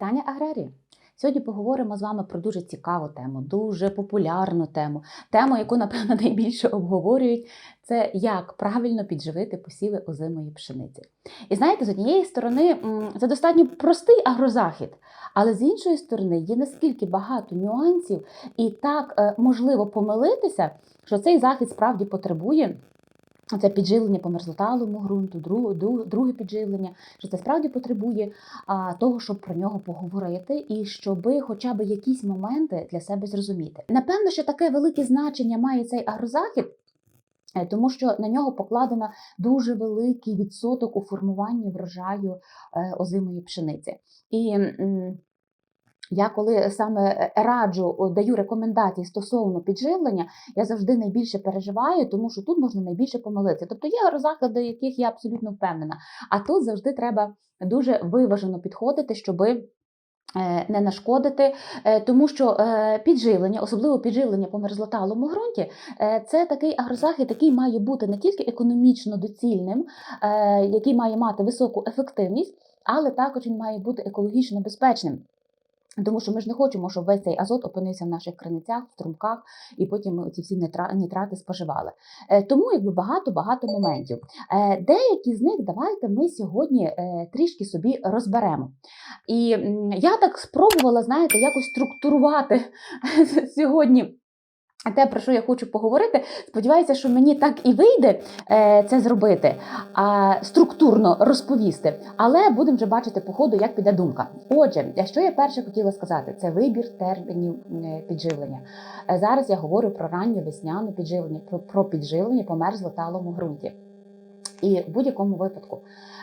Вітання аграрії! Сьогодні поговоримо з вами про дуже цікаву тему, дуже популярну тему, тему, яку, напевно, найбільше обговорюють, це як правильно підживити посіви озимої пшениці. І знаєте, з однієї сторони, це достатньо простий агрозахід, але з іншої сторони є наскільки багато нюансів, і так е, можливо помилитися, що цей захід справді потребує. Це підживлення по мерзлоталому ґрунту, друге, підживлення, що це справді потребує того, щоб про нього поговорити, і щоб хоча б якісь моменти для себе зрозуміти. Напевно, що таке велике значення має цей агрозахід. е, Тому що на нього покладено дуже великий відсоток у формуванні врожаю е, озимої пшениці. І я коли саме е, раджу, даю рекомендації стосовно підживлення, я завжди найбільше переживаю, тому що тут можна найбільше помилитися. Тобто є заклади, яких я абсолютно впевнена. А тут завжди треба дуже виважено підходити, щоби. е, Не нашкодити, е, тому що е, підживлення, особливо підживлення по мерзлоталому ґрунті, е, це такий агрозахід, який має бути не тільки економічно доцільним, е, який має мати високу ефективність, але також він має бути екологічно безпечним. Тому що ми ж не хочемо, щоб весь цей азот опинився в наших криницях, в струмках, і потім ми ці всі нітрати споживали. Е, Тому якби багато-багато моментів. Е, Деякі з них давайте ми сьогодні е, трішки собі розберемо. І я так спробувала, знаєте, якось структурувати сьогодні. Те, про що я хочу поговорити, сподіваюся, що мені так і вийде е, це зробити, а, структурно розповісти. Але будемо вже бачити по ходу, як піде думка. Отже, що я перше хотіла сказати, це вибір термінів е, підживлення. Е, Зараз я говорю про раннє весняне підживлення, про, підживлення по мерзлоталому ґрунті. І в будь-якому випадку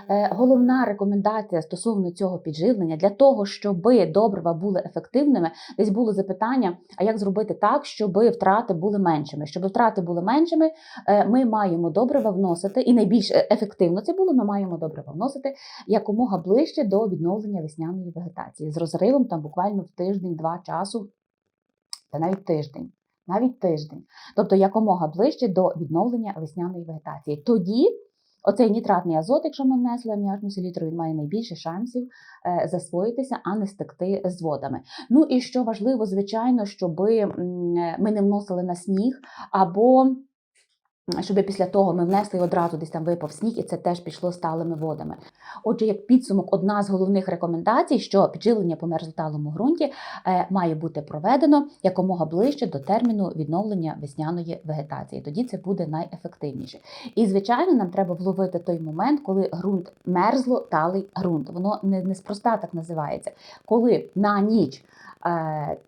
е, головна рекомендація стосовно цього підживлення для того, щоб добрива були ефективними, десь було запитання: а як зробити так, щоб втрати були меншими? Щоб втрати були меншими, е, ми маємо добрива вносити, і найбільш е, ефективно це було. Ми маємо добрива вносити якомога ближче до відновлення весняної вегетації з розривом там буквально в тиждень-два часу, та навіть тиждень. Навіть тиждень, тобто якомога ближче до відновлення весняної вегетації. Тоді Оцей нітратний азот, якщо ми внесли аміачну селітру, він має найбільше шансів е, засвоїтися, а не стекти з водами. Ну і що важливо, звичайно, щоб ми не вносили на сніг або. Щоб після того ми внесли одразу десь там випав сніг, і це теж пішло сталими водами. Отже, як підсумок, одна з головних рекомендацій, що підживлення по мерзлоталому ґрунті е, має бути проведено якомога ближче до терміну відновлення весняної вегетації. Тоді це буде найефективніше. І, звичайно, нам треба вловити той момент, коли ґрунт мерзло талий ґрунт. Воно не, не спроста так називається. Коли на ніч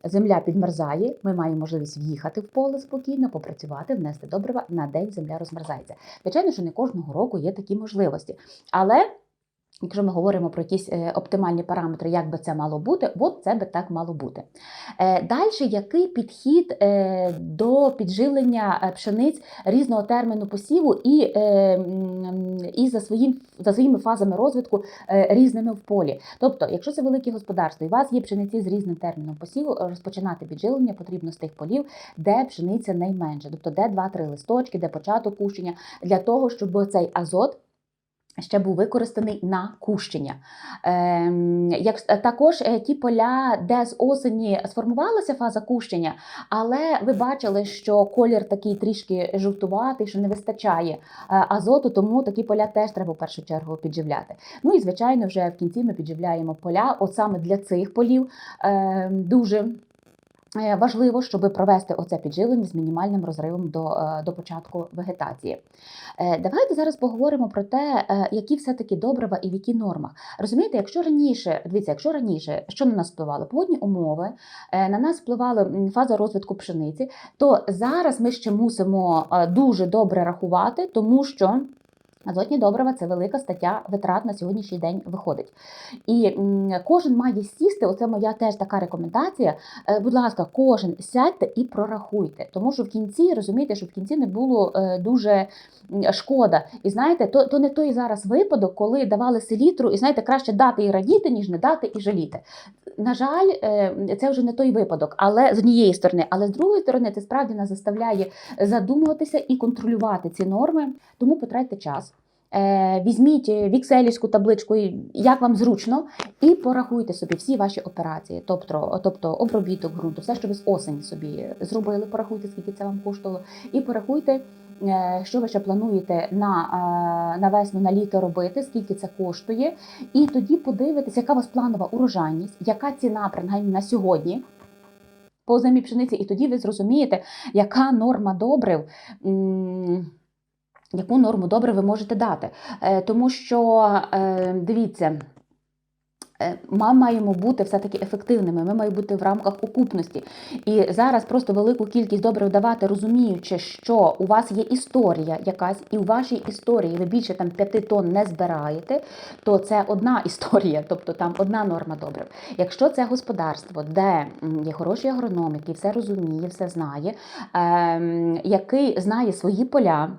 земля підмерзає, ми маємо можливість в'їхати в поле спокійно, попрацювати, внести добрива, на день земля розмерзається. Звичайно, що не кожного року є такі можливості. Але Якщо ми говоримо про якісь е, оптимальні параметри, як би це мало бути, от це би так мало бути. Е, Далі, який підхід е, до підживлення пшениць різного терміну посіву і, і за, своїм, за своїми фазами розвитку різними в полі. Тобто, якщо це велике господарство, і у вас є пшениці з різним терміном посіву, розпочинати підживлення потрібно з тих полів, де пшениця найменше, тобто де 2-3 листочки, де початок кущення, для того, щоб цей азот ще був використаний на кущення. Ем, як, також е, ті поля, де з осені сформувалася фаза кущення, але ви бачили, що колір такий трішки жовтуватий, що не вистачає е, азоту, тому такі поля теж треба в першу чергу підживляти. Ну і звичайно, вже в кінці ми підживляємо поля. От саме для цих полів ем, дуже. Е, Важливо, щоб провести оце підживлення з мінімальним розривом до, е, до початку вегетації. Е, Давайте зараз поговоримо про те, які все-таки добрива і в які нормах. Розумієте, якщо раніше, дивіться, якщо раніше, що на нас впливало? Погодні умови, на нас впливала фаза розвитку пшениці, то зараз ми ще мусимо дуже добре рахувати, тому що. Азотні добрива це велика стаття витрат на сьогоднішній день виходить. І кожен має сісти. Оце моя теж така рекомендація. Е, Будь ласка, кожен сядьте і прорахуйте. Тому що в кінці розумієте, що в кінці не було е, дуже шкода. І знаєте, то, то не той зараз випадок, коли давали селітру, і знаєте, краще дати і радіти, ніж не дати і жаліти. На жаль, е, це вже не той випадок, але з однієї сторони, але з другої сторони, це справді нас заставляє задумуватися і контролювати ці норми. Тому потратьте час. Е, Візьміть вікселівську табличку, як вам зручно, і порахуйте собі всі ваші операції, тобто, тобто обробіток ґрунту, все, що ви з осені собі зробили, порахуйте, скільки це вам коштувало, і порахуйте, е, що ви ще плануєте на, е, на весну, на літо робити, скільки це коштує, і тоді подивитесь, яка у вас планова урожайність, яка ціна принаймні на сьогодні. По зимі пшениці, і тоді ви зрозумієте, яка норма добрив, яку норму добрив ви можете дати. Е, Тому що, е, дивіться, е, ми маємо бути все-таки ефективними, ми маємо бути в рамках окупності. І зараз просто велику кількість добрив давати, розуміючи, що у вас є історія якась, і у вашій історії ви більше там 5 тонн не збираєте, то це одна історія, тобто там одна норма добрив. Якщо це господарство, де є хороший агроном, який все розуміє, все знає, ем, який знає свої поля.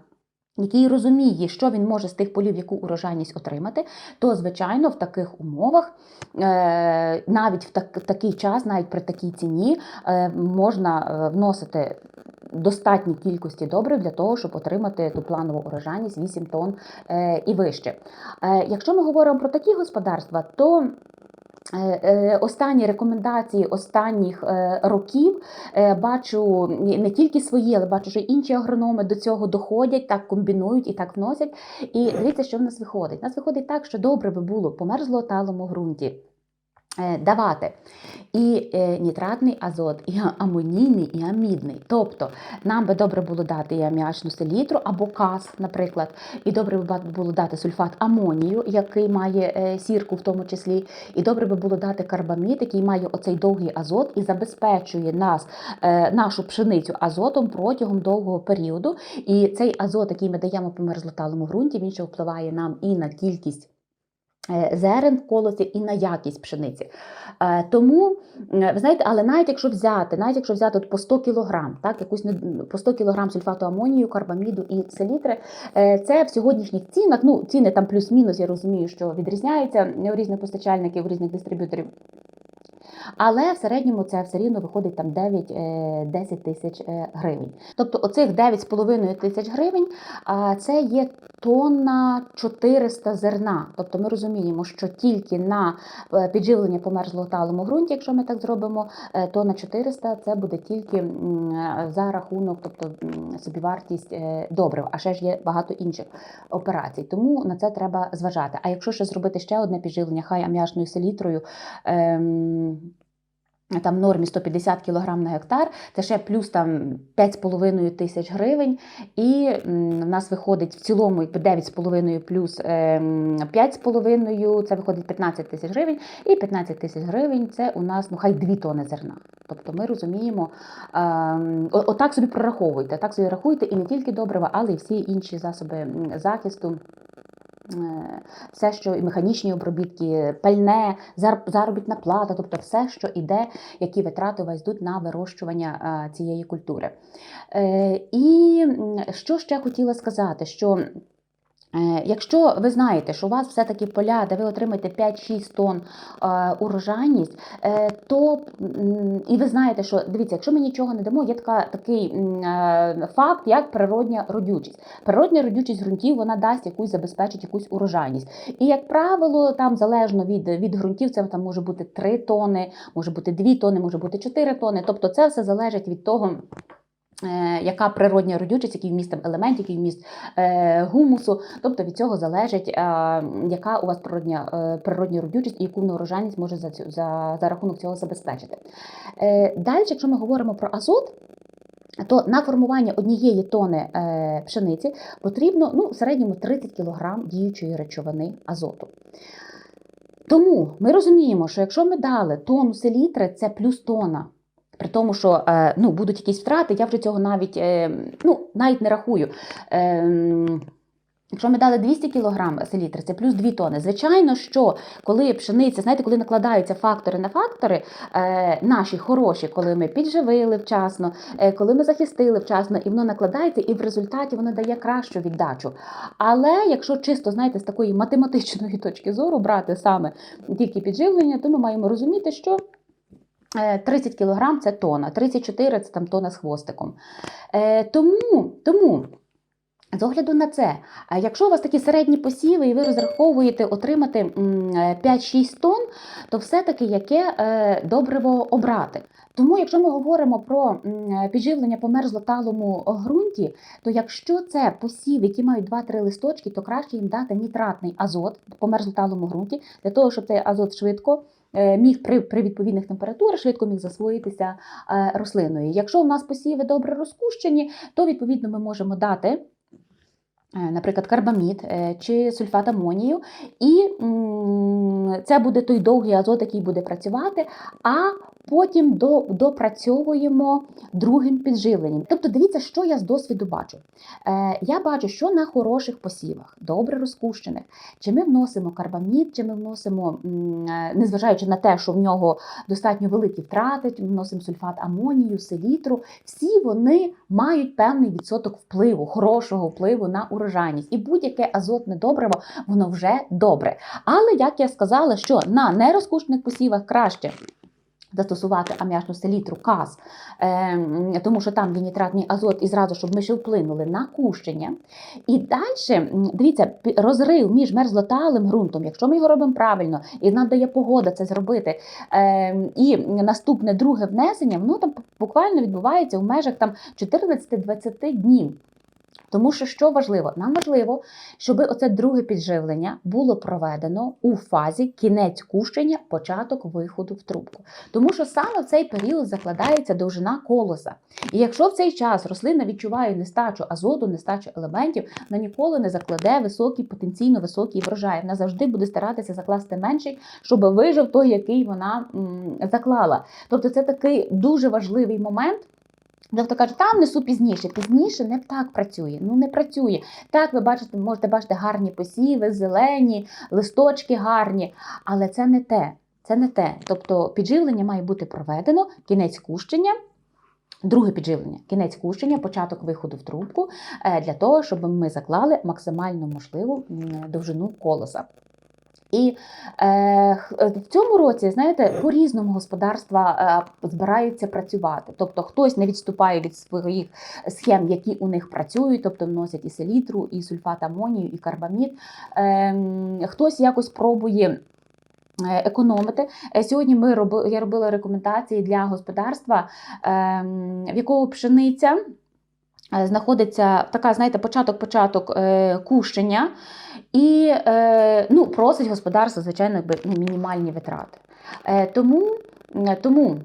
Який розуміє, що він може з тих полів, яку урожайність отримати, то звичайно в таких умовах, е, навіть в такий час, навіть при такій ціні, е, можна е, вносити достатні кількості добрив для того, щоб отримати ту планову урожайність 8 тонн і вище. Якщо ми говоримо про такі господарства, то Останні рекомендації останніх е, років е, бачу не тільки свої, але бачу, що інші агрономи до цього доходять, так комбінують і так вносять. І дивіться, що в нас виходить. У нас виходить так, що добре би було померзло талому ґрунті. Е, Давати і е, нітратний азот, і амонійний, і амідний. Тобто нам би добре було дати і аміачну селітру або каз, наприклад, і добре би було дати сульфат амонію, який має е, сірку в тому числі, і добре би було дати карбамід, який має оцей довгий азот і забезпечує нас, нашу пшеницю азотом протягом довгого періоду. І цей азот, який ми даємо по мерзлоталому ґрунті, він ще впливає нам і на кількість. Е, Зерен в колосі і на якість пшениці. Е, Тому, ви знаєте, але навіть якщо взяти, навіть якщо взяти от по 100 кг, так, якусь по 100 кг сульфату амонію, карбаміду і селітри, е, це в сьогоднішніх цінах, ну ціни там плюс-мінус, я розумію, що відрізняються у різних постачальників, у різних дистриб'юторів. Але в середньому це все рівно виходить там 9-10 тисяч е, гривень. Тобто оцих 9,5 тисяч гривень це є тонна 400 зерна. Тобто ми розуміємо, що тільки на е, підживлення по мерзлоталому ґрунті, якщо ми так зробимо, е, тонна 400 це буде тільки е, за рахунок, тобто собівартість е, добрив. А ще ж є багато інших операцій. Тому на це треба зважати. А якщо ще зробити ще одне підживлення, хай аміачною селітрою. Ем, там нормі 150 кг на гектар, це ще плюс там 5,5 тисяч гривень. І в нас виходить в цілому якби 9,5 плюс ем, 5,5, це виходить 15 тисяч гривень. І 15 тисяч гривень це у нас ну хай 2 тони зерна. Тобто ми розуміємо, ем, отак собі прораховуйте, так собі рахуйте і не тільки добрива, але й всі інші засоби захисту. Е, Все, що і механічні обробітки, пальне, заробітна плата, тобто все, що йде, які витрати у вас йдуть на вирощування е, цієї культури. Е, І що ще хотіла сказати, що Якщо ви знаєте, що у вас все-таки поля, де ви отримаєте 5-6 тонн е, урожайність, е, то і ви знаєте, що дивіться, якщо ми нічого не дамо, є така, такий е, факт, як природня родючість. Природня родючість ґрунтів вона дасть якусь забезпечить якусь урожайність. І як правило, там залежно від, від ґрунтів, це там може бути 3 тони, може бути 2 тони, може бути 4 тони. Тобто це все залежить від того. Е, Яка природня родючість, який вміст там елементів, який вміст е, гумусу, тобто від цього залежить, е, яка у вас природня, природня родючість і яку урожайність може за, за, за рахунок цього забезпечити. Далі, якщо ми говоримо про азот, то на формування однієї тони пшениці потрібно ну, в середньому 30 кг діючої речовини азоту. Тому ми розуміємо, що якщо ми дали тонну селітри, це плюс тона. При тому, що е, ну, будуть якісь втрати, я вже цього навіть, е, ну, навіть не рахую. Е, Якщо ми дали 200 кг селітри, це плюс 2 тони. Звичайно, що коли пшениця, знаєте, коли накладаються фактори на фактори, е, наші хороші, коли ми підживили вчасно, е, коли ми захистили вчасно, і воно накладається, і в результаті воно дає кращу віддачу. Але якщо чисто, знаєте, з такої математичної точки зору брати саме тільки підживлення, то ми маємо розуміти, що 30 кг це тона, 34 це там тона з хвостиком. Е, Тому, тому З огляду на це, якщо у вас такі середні посіви, і ви розраховуєте отримати е, 5-6 тонн, то все-таки яке е, добриво обрати. Тому, якщо ми говоримо про е, підживлення по мерзлоталому ґрунті, то якщо це посів, які мають 2-3 листочки, то краще їм дати нітратний азот по мерзлоталому ґрунті, для того, щоб цей азот швидко е, міг при, при відповідних температурах швидко міг засвоїтися е, рослиною. Якщо у нас посіви добре розкущені, то відповідно ми можемо дати. е, Наприклад, карбамід е, чи сульфат амонію, і це буде той довгий азот, який буде працювати, а потім до, допрацьовуємо другим підживленням. Тобто, дивіться, що я з досвіду бачу. Е, я бачу, що на хороших посівах, добре розкущених, чи ми вносимо карбамід, чи ми вносимо, е, незважаючи на те, що в нього достатньо великі втрати, чи ми вносимо сульфат амонію, селітру, всі вони мають певний відсоток впливу, хорошого впливу на урожайність. І будь-яке азотне добриво, воно вже добре. Але як я сказала, що на нерозкушених посівах краще. Застосувати аміачну селітру каз, е, тому що там є нітратний азот, і зразу, щоб ми ще вплинули на кущення. І далі, дивіться, розрив між мерзлоталим ґрунтом, якщо ми його робимо правильно, і нам дає погода це зробити. Е, і наступне друге внесення, воно там буквально відбувається в межах там 14-20 днів. Тому що що важливо? Нам важливо, щоб оце друге підживлення було проведено у фазі кінець кущення, початок виходу в трубку. Тому що саме в цей період закладається довжина колоса. І якщо в цей час рослина відчуває нестачу азоту, нестачу елементів, вона ніколи не закладе високий, потенційно високий врожай. Вона завжди буде старатися закласти менший, щоб вижив той, який вона м, заклала. Тобто це такий дуже важливий момент. Тобто кажуть, там несу пізніше. Пізніше не так працює. Ну не працює. Так, ви бачите, можете бачити гарні посіви, зелені, листочки гарні, але це не те. Це не те. Тобто підживлення має бути проведено, кінець кущення. Друге підживлення, кінець кущення, початок виходу в трубку, е, для того, щоб ми заклали максимально можливу довжину колоса. І е, е, в цьому році, знаєте, по-різному господарства е, збираються працювати. Тобто хтось не відступає від своїх схем, які у них працюють, тобто вносять і селітру, і сульфат амонію, і карбамід. Е, хтось якось пробує. е, Економити Е, сьогодні. Ми роби, я робила рекомендації для господарства, ем, в якого пшениця е, знаходиться така, знаєте, початок-початок е, кущення, і е, ну, просить господарство, звичайно, якби, ну, мінімальні витрати. Е, тому, тому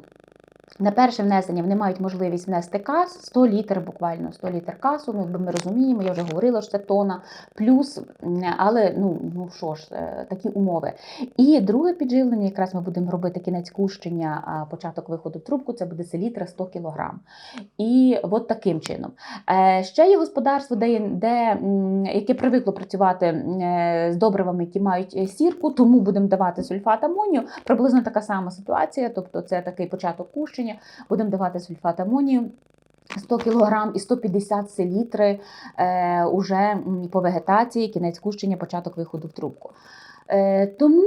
на перше внесення вони мають можливість внести кас 100 літр, буквально 100 літр касу. Ну, ми розуміємо, я вже говорила, що це тона плюс, але ну, ну що ж, е, такі умови. І друге підживлення, якраз ми будемо робити кінець кущення, початок виходу в трубку, це буде селітра 100 кг. І от таким чином. Е, Ще є господарство, де, де, яке привикло працювати е, з добривами, які мають сірку, тому будемо давати сульфат амонію. Приблизно така сама ситуація, тобто це такий початок кущення, будемо давати сульфат амонію. 100 кг і 150 селітри е, уже по вегетації, кінець кущення, початок виходу в трубку. Е, тому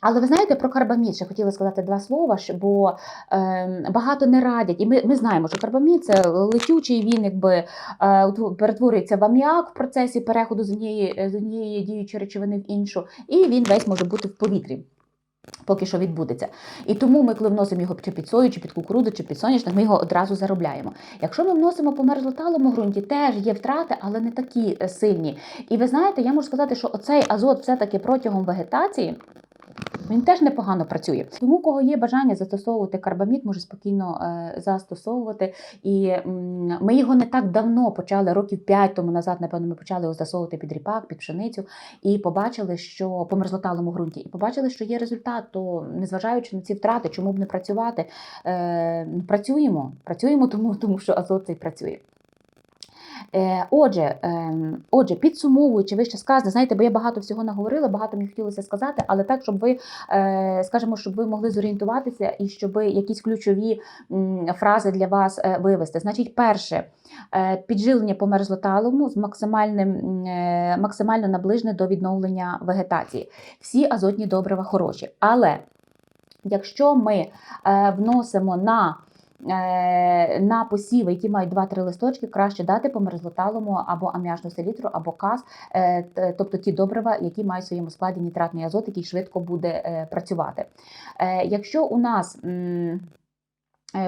але ви знаєте про карбамід, ще хотіла сказати два слова, бо е, багато не радять. І ми, ми знаємо, що карбамід це летючий, він якби е, перетворюється в аміак в процесі переходу з однієї, з однієї діючої речовини в іншу, і він весь може бути в повітрі. Поки що відбудеться. І тому ми, коли вносимо його чи під сою, чи під кукурудзу, чи під соняшник, ми його одразу заробляємо. Якщо ми вносимо по мерзлоталому ґрунті, теж є втрати, але не такі е, сильні. І ви знаєте, я можу сказати, що оцей азот все-таки протягом вегетації. Він теж непогано працює. Тому, кого є бажання застосовувати карбамід, може спокійно е, застосовувати. І ми його не так давно почали, років 5 тому назад, напевно, ми почали його застосовувати під ріпак, під пшеницю, і побачили, що по мерзлоталому ґрунті, і побачили, що є результат. То незважаючи на ці втрати, чому б не працювати, е, працюємо, працюємо, тому, тому що азот цей працює. Е, Отже, ем, отже, підсумовуючи вище сказане, знаєте, бо я багато всього наговорила, багато мені хотілося сказати, але так, щоб ви, е, скажімо, щоб ви могли зорієнтуватися і щоб якісь ключові фрази для вас е, вивести. Значить, перше, підживлення по мерзлоталому з максимальним, максимально наближене до відновлення вегетації. Всі азотні добрива хороші. Але якщо ми вносимо на на посіви, які мають 2-3 листочки, краще дати по мерзлоталому або аміачну селітру, або каз, е, тобто ті добрива, які мають в своєму складі нітратний азот, який швидко буде е, працювати. Е, Якщо у нас е,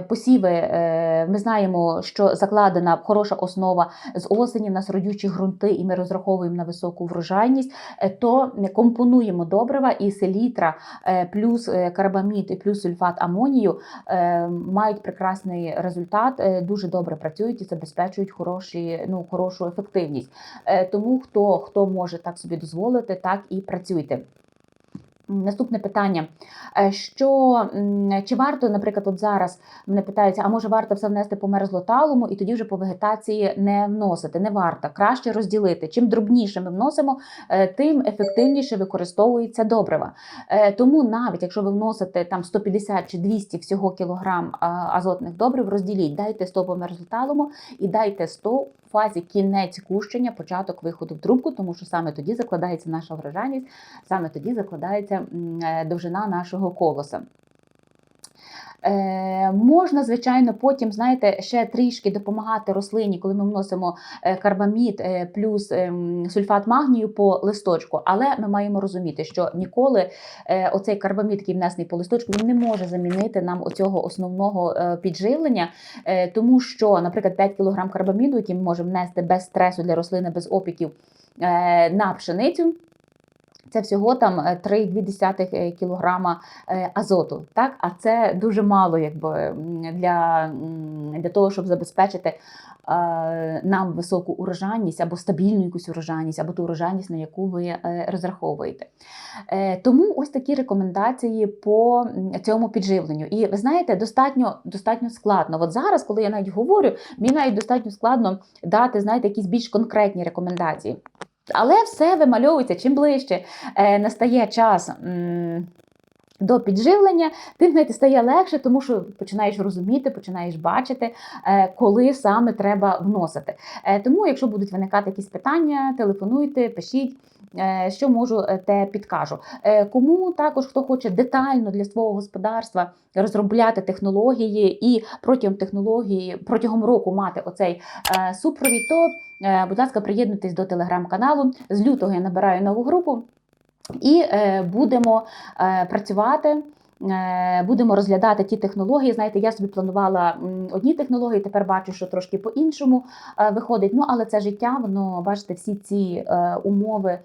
посіви, е, ми знаємо, що закладена хороша основа з осені, в нас родючі ґрунти, і ми розраховуємо на високу врожайність, е, то компонуємо добрива і селітра, е, плюс е, карбамід і плюс сульфат амонію е, мають прекрасний результат, е, дуже добре працюють і забезпечують хороші, ну, хорошу ефективність. Е, Тому хто, хто може так собі дозволити, так і працюйте. Наступне питання. Е, Що чи варто, наприклад, от зараз мене питаються, а може варто все внести по мерзлоталому і тоді вже по вегетації не вносити? Не варто. Краще розділити. Чим дробніше ми вносимо, е, тим ефективніше використовується добрива. Е, Тому навіть якщо ви вносите там 150 чи 200 всього кілограм азотних добрив, розділіть, дайте 100 по мерзлоталому і дайте 100 в фазі кінець кущення, початок виходу в трубку, тому що саме тоді закладається наша врожайність, саме тоді закладається е, довжина нашого колоса. Е, можна, звичайно, потім, знаєте, ще трішки допомагати рослині, коли ми вносимо е, карбамід е, плюс ем, сульфат магнію по листочку. Але ми маємо розуміти, що ніколи оцей карбамід, який внесений по листочку, він не може замінити нам оцього основного підживлення, тому що, наприклад, 5 кг карбаміду, який ми можемо внести без стресу для рослини, без опіків на пшеницю. Це всього там е, 3,2 кг азоту. Так? А це дуже мало якби, для, для того, щоб забезпечити е, нам високу урожайність або стабільну якусь урожайність, або ту урожайність, на яку ви е, розраховуєте. Е, Тому ось такі рекомендації по цьому підживленню. І ви знаєте, достатньо, достатньо складно. От зараз, коли я навіть говорю, мені навіть достатньо складно дати знаєте, якісь більш конкретні рекомендації. Але все вимальовується чим ближче е, настає час. До підживлення, тим знаєте, стає легше, тому що починаєш розуміти, починаєш бачити, е, коли саме треба вносити. Е, Тому, якщо будуть виникати якісь питання, телефонуйте, пишіть, що можу, е, те підкажу. Е, Кому також хто хоче детально для свого господарства розробляти технології і протягом технології протягом року мати оцей е, супровід, то Е, Будь ласка, приєднуйтесь до телеграм-каналу. З лютого я набираю нову групу і е, будемо е, працювати. Е, Будемо розглядати ті технології. Знаєте, я собі планувала одні технології, тепер бачу, що трошки по-іншому е, виходить. Ну, але це життя, воно бачите, всі ці е, умови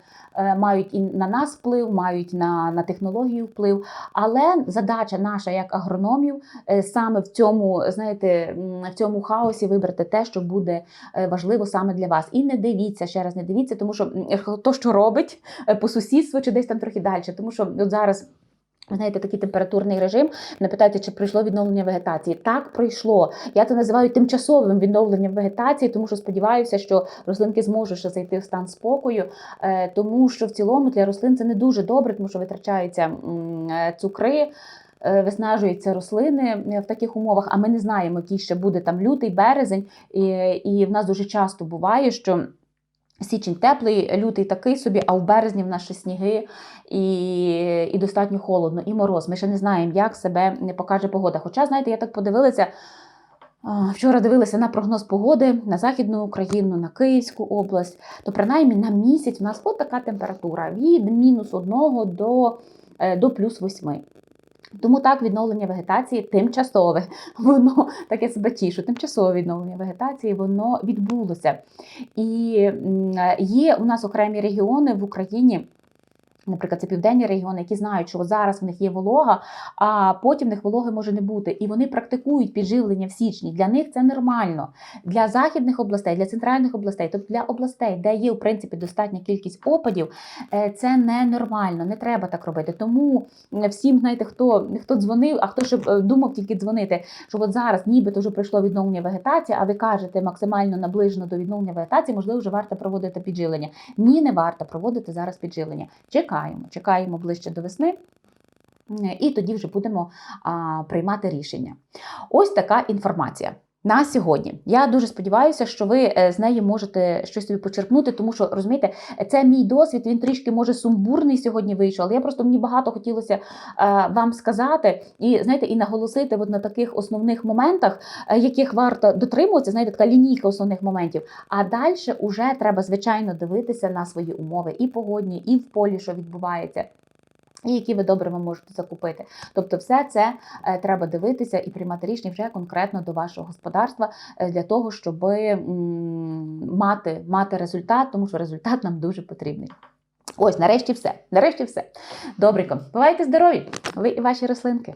мають і на нас вплив, мають на, на технологію вплив. Але задача наша як агрономів саме в цьому, знаєте, в цьому хаосі вибрати те, що буде важливо саме для вас. І не дивіться ще раз, не дивіться, тому що то, що робить по сусідству чи десь там трохи далі. Тому що от зараз. Знаєте, такий температурний режим. Не питайте, чи пройшло відновлення вегетації. Так пройшло. Я це називаю тимчасовим відновленням вегетації, тому що сподіваюся, що рослинки зможуть ще зайти в стан спокою, е, тому що в цілому для рослин це не дуже добре, тому що витрачаються е, цукри. е, Виснажуються рослини в таких умовах, а ми не знаємо, який ще буде там лютий, березень, і, і в нас дуже часто буває, що Січень теплий, лютий такий собі, а в березні в нас ще сніги і, і достатньо холодно, і мороз. Ми ще не знаємо, як себе не покаже погода. Хоча, знаєте, я так подивилася. Вчора дивилася на прогноз погоди на Західну Україну, на Київську область, то принаймні на місяць у нас от така температура від мінус 1 до, е, до плюс 8. Тому так відновлення вегетації тимчасове. Воно таке себе тішу. Тимчасове відновлення вегетації воно відбулося. І є у нас окремі регіони в Україні. Наприклад, це південні регіони, які знають, що зараз в них є волога, а потім в них вологи може не бути. І вони практикують підживлення в січні. Для них це нормально. Для західних областей, для центральних областей, тобто для областей, де є в принципі достатня кількість опадів, е, це не нормально, не треба так робити. Тому всім, знаєте, хто хто дзвонив, а хто ще е, думав тільки дзвонити, що от зараз нібито вже пройшло відновлення вегетації, а ви кажете максимально наближено до відновлення вегетації, можливо, вже варто проводити підживлення. Ні, не варто проводити зараз підживлення. Чекаємо, чекаємо ближче до весни. І тоді вже будемо а, приймати рішення. Ось така інформація. На сьогодні. Я дуже сподіваюся, що ви е, з неї можете щось собі почерпнути, тому що розумієте, це мій досвід. Він трішки може сумбурний сьогодні вийшов. Але я просто мені багато хотілося е, вам сказати і знаєте, і наголосити от на таких основних моментах, е, яких варто дотримуватися. Знаєте, така лінійка основних моментів. А далі вже треба звичайно дивитися на свої умови і погодні, і в полі, що відбувається. І які ви добре можете закупити. Тобто, все це е, треба дивитися і приймати рішення вже конкретно до вашого господарства е, для того, щоб мати, мати результат, тому що результат нам дуже потрібний. Ось, нарешті все. Нарешті все. Добренько. Бувайте здорові! Ви і ваші рослинки.